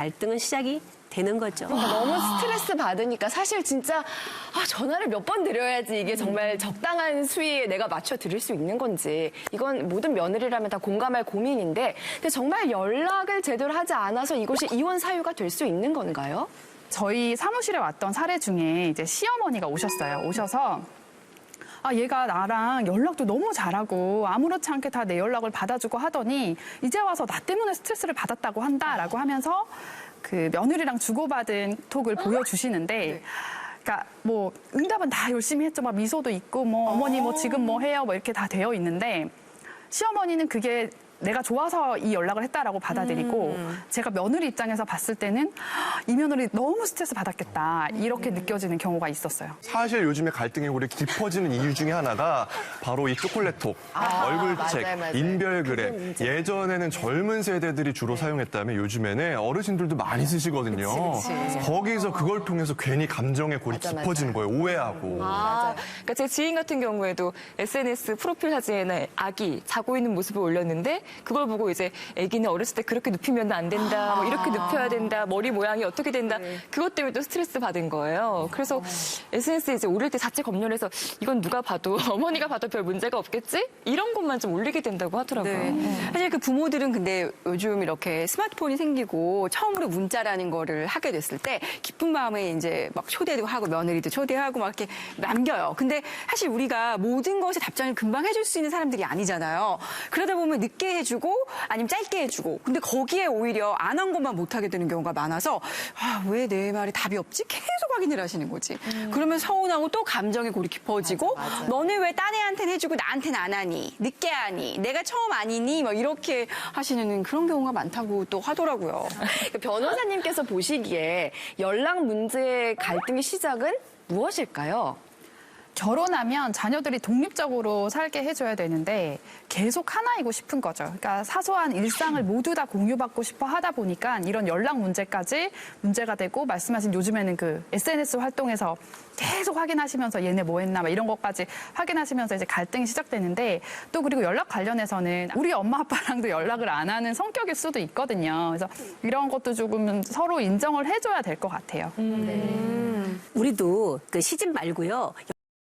갈등은 시작이 되는 거죠. 너무 스트레스 받으니까 사실 진짜 아, 전화를 몇 번 드려야지 이게 정말 적당한 수위에 내가 맞춰 드릴 수 있는 건지 이건 모든 며느리라면 다 공감할 고민인데 근데 정말 연락을 제대로 하지 않아서 이것이 이혼 사유가 될 수 있는 건가요? 저희 사무실에 왔던 사례 중에 이제 시어머니가 오셨어요. 오셔서 아, 얘가 나랑 연락도 너무 잘하고 아무렇지 않게 다 내 연락을 받아주고 하더니 이제 와서 나 때문에 스트레스를 받았다고 한다라고 하면서 그 며느리랑 주고받은 톡을 보여주시는데 그러니까 뭐 응답은 다 열심히 했죠. 막 미소도 있고 뭐 어머니 뭐 지금 뭐 해요 뭐 이렇게 다 되어 있는데 시어머니는 그게 내가 좋아서 이 연락을 했다라고 받아들이고 제가 며느리 입장에서 봤을 때는 이 며느리 너무 스트레스 받았겠다 이렇게 느껴지는 경우가 있었어요. 사실 요즘에 갈등의 골이 깊어지는 이유 중에 하나가 바로 이 초콜릿톡, 얼굴책, 맞아요, 맞아요. 인별그램. 예전에는 젊은 세대들이 주로 사용했다면 요즘에는 어르신들도 많이 쓰시거든요. 거기서 그걸 통해서 괜히 감정의 골이 맞아, 깊어지는 거예요. 오해하고. 아, 그러니까 제 지인 같은 경우에도 SNS 프로필 사진에 아기 자고 있는 모습을 올렸는데 그걸 보고 이제 아기는 어렸을 때 그렇게 눕히면 안 된다, 뭐 이렇게 눕혀야 된다, 머리 모양이 어떻게 된다, 그것 때문에 또 스트레스 받은 거예요. 그래서 SNS에 이제 올릴 때 자체 검열해서 이건 누가 봐도 어머니가 봐도 별 문제가 없겠지? 이런 것만 좀 올리게 된다고 하더라고요. 네. 사실 그 부모들은 근데 요즘 이렇게 스마트폰이 생기고 처음으로 문자라는 거를 하게 됐을 때 기쁜 마음에 이제 막 초대도 하고 며느리도 초대하고 막 이렇게 남겨요. 근데 사실 우리가 모든 것에 답장을 금방 해줄 수 있는 사람들이 아니잖아요. 그러다 보면 늦게 해주고 아니면 짧게 해주고 근데 거기에 오히려 안 한 것만 못하게 되는 경우가 많아서 아, 왜 내 말에 답이 없지? 계속 확인을 하시는 거지. 그러면 서운하고 또 감정의 골이 깊어지고 너네 왜딴 애한테는 해주고 나한테는 안 하니? 늦게 하니? 내가 처음 아니니? 막 이렇게 하시는 그런 경우가 많다고 또 하더라고요. 그 변호사님께서 보시기에 연락 문제의 갈등의 시작은 무엇일까요? 결혼하면 자녀들이 독립적으로 살게 해줘야 되는데 계속 하나이고 싶은 거죠. 그러니까 사소한 일상을 모두 다 공유받고 싶어 하다 보니까 이런 연락 문제까지 문제가 되고 말씀하신 요즘에는 그 SNS 활동에서 계속 확인하시면서 얘네 뭐 했나 막 이런 것까지 확인하시면서 이제 갈등이 시작되는데 또 그리고 연락 관련해서는 우리 엄마 아빠랑도 연락을 안 하는 성격일 수도 있거든요. 그래서 이런 것도 조금 서로 인정을 해줘야 될 것 같아요. 우리도 그 시집 말고요.